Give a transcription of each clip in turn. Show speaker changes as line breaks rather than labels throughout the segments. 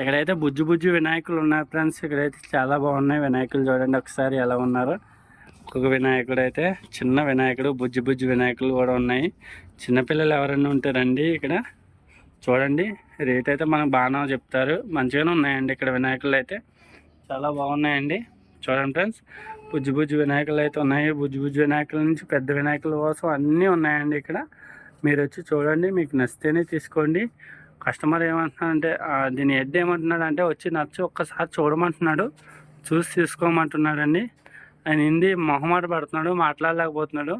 ఇక్కడైతే బుజ్జి బుజ్జి వినాయకులు ఉన్నారు ఫ్రెండ్స్ ఇక్కడైతే చాలా బాగున్నాయి వినాయకులు చూడండి ఒకసారి ఎలా ఉన్నారో. ఒక్కొక్క వినాయకుడు అయితే చిన్న వినాయకుడు బుజ్జి బుజ్జి వినాయకులు కూడా ఉన్నాయి. చిన్నపిల్లలు ఎవరైనా ఉంటారండి ఇక్కడ. చూడండి రేట్ అయితే మనకు బాగానే చెప్తారు. మంచిగానే ఉన్నాయండి ఇక్కడ వినాయకులు అయితే. చాలా బాగున్నాయండి. చూడండి ఫ్రెండ్స్ బుజ్జి బుజ్జి వినాయకులు అయితే ఉన్నాయి. బుజ్జి బుజ్జి వినాయకుల నుంచి పెద్ద వినాయకుల కోసం అన్నీ ఉన్నాయండి ఇక్కడ. మీరు వచ్చి చూడండి మీకు నచ్చితేనే తీసుకోండి. కస్టమర్ ఏమంటున్నాడంటే అంటే దీని హెడ్ ఏమంటున్నాడు అంటే వచ్చి నచ్చి ఒక్కసారి చూడమంటున్నాడు చూసి తీసుకోమంటున్నాడండి. ఆయన హిందీ మొహమాట పడుతున్నాడు మాట్లాడలేకపోతున్నాడు.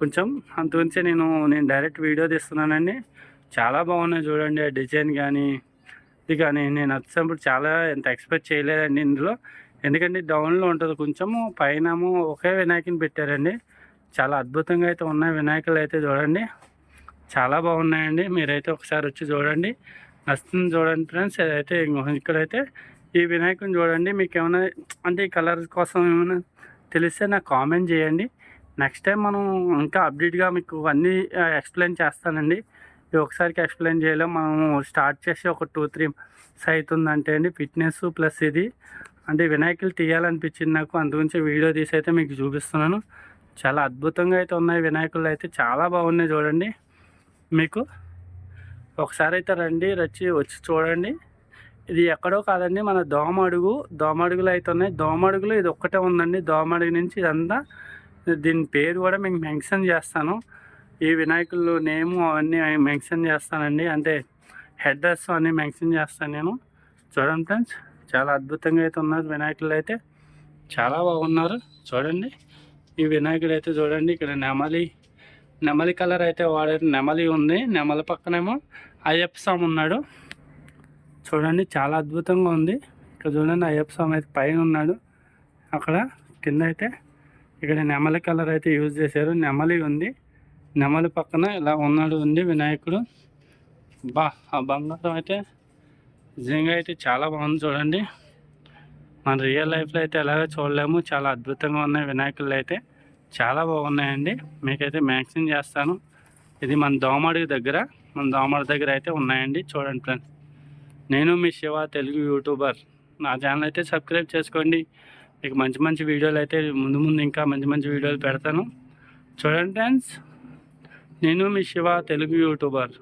కొంచెం అంత నేను నేను డైరెక్ట్ వీడియో తీస్తున్నానండి. చాలా బాగున్నాయి చూడండి ఆ డిజైన్ కానీ ఇది కానీ. నేను వచ్చినప్పుడు చాలా ఎంత ఎక్స్పెక్ట్ చేయలేదండి ఇందులో. ఎందుకంటే డౌన్లో ఉంటుంది. కొంచెము పైనము ఒకే వినాయకుని పెట్టారండి. చాలా అద్భుతంగా అయితే ఉన్నాయి వినాయకులు అయితే చూడండి. చాలా బాగున్నాయండి. మీరైతే ఒకసారి వచ్చి చూడండి. నచ్చుతుంది చూడండి ఫ్రెండ్స్. అయితే ఇక్కడైతే ఈ వినాయకుని చూడండి. మీకు ఏమైనా అంటే ఈ కలర్ కోసం ఏమైనా తెలిస్తే నాకు కామెంట్ చేయండి. నెక్స్ట్ టైం మనం ఇంకా అప్డేట్గా మీకు అన్నీ ఎక్స్ప్లెయిన్ చేస్తానండి. ఇది ఒకసారికి ఎక్స్ప్లెయిన్ చేయలేం. మనం స్టార్ట్ చేసి ఒక టూ త్రీ మంత్స్ అవుతుందంటే అండి. ఫిట్నెస్ ప్లస్ ఇది. అంటే వినాయకులు తీయాలనిపించింది నాకు. అందుగురించి వీడియో తీసి అయితే మీకు చూపిస్తున్నాను. చాలా అద్భుతంగా అయితే ఉన్నాయి వినాయకులు. అయితే చాలా బాగున్నాయి చూడండి. మీకు ఒకసారి అయితే రండి వచ్చి వచ్చి చూడండి. ఇది ఎక్కడో కాదండి మన దోమడుగు దోమడుగులు అయితే ఉన్నాయి. దోమడుగులు ఇది ఒక్కటే ఉందండి. దోమడుగు నుంచి ఇదంతా దీని పేరు కూడా మీకు మెన్షన్ చేస్తాను. ఈ వినాయకులు నేము అవన్నీ మెన్షన్ చేస్తానండి. అంటే హెడ్రస్ అన్నీ మెన్షన్ చేస్తాను నేను. చూడండి ఫ్రెండ్స్ చాలా అద్భుతంగా అయితే ఉన్నారు వినాయకులు అయితే. చాలా బాగున్నారు. చూడండి ఈ వినాయకుడు అయితే చూడండి ఇక్కడ నెమలి నెమలి కలర్ అయితే వాడారు. నెమలి ఉంది. నెమలి పక్కనేమో అయ్యప్ప స్వామి ఉన్నాడు. చూడండి చాలా అద్భుతంగా ఉంది. ఇక్కడ చూడండి అయ్యప్ప స్వామి అయితే పైన ఉన్నాడు. అక్కడ కింద అయితే ఇక్కడ నెమలి కలర్ అయితే యూజ్ చేశారు. నెమలి ఉంది. నెమలి పక్కన ఇలా ఉన్నాడు ఉంది వినాయకుడు. బా ఆ బంగారం అయితే నిజంగా అయితే చాలా బాగుంది చూడండి. మన రియల్ లైఫ్లో అయితే ఎలాగో చూడలేము. చాలా అద్భుతంగా ఉన్నాయి వినాయకులు అయితే. చాలా బాగున్నాయండి. మీకైతే మ్యాక్సిన్ చేస్తాను. ఇది మన దోమడి దగ్గర మన దోమడి దగ్గర అయితే ఉన్నాయండి. చూడండి ఫ్రెండ్స్. నేను మీ శివ తెలుగు యూట్యూబర్. నా ఛానల్ అయితే సబ్స్క్రైబ్ చేసుకోండి. మీకు మంచి మంచి వీడియోలు అయితే ముందు ముందు ఇంకా మంచి మంచి వీడియోలు పెడతాను. చూడండి ఫ్రెండ్స్. నేను మీ శివ తెలుగు యూట్యూబర్.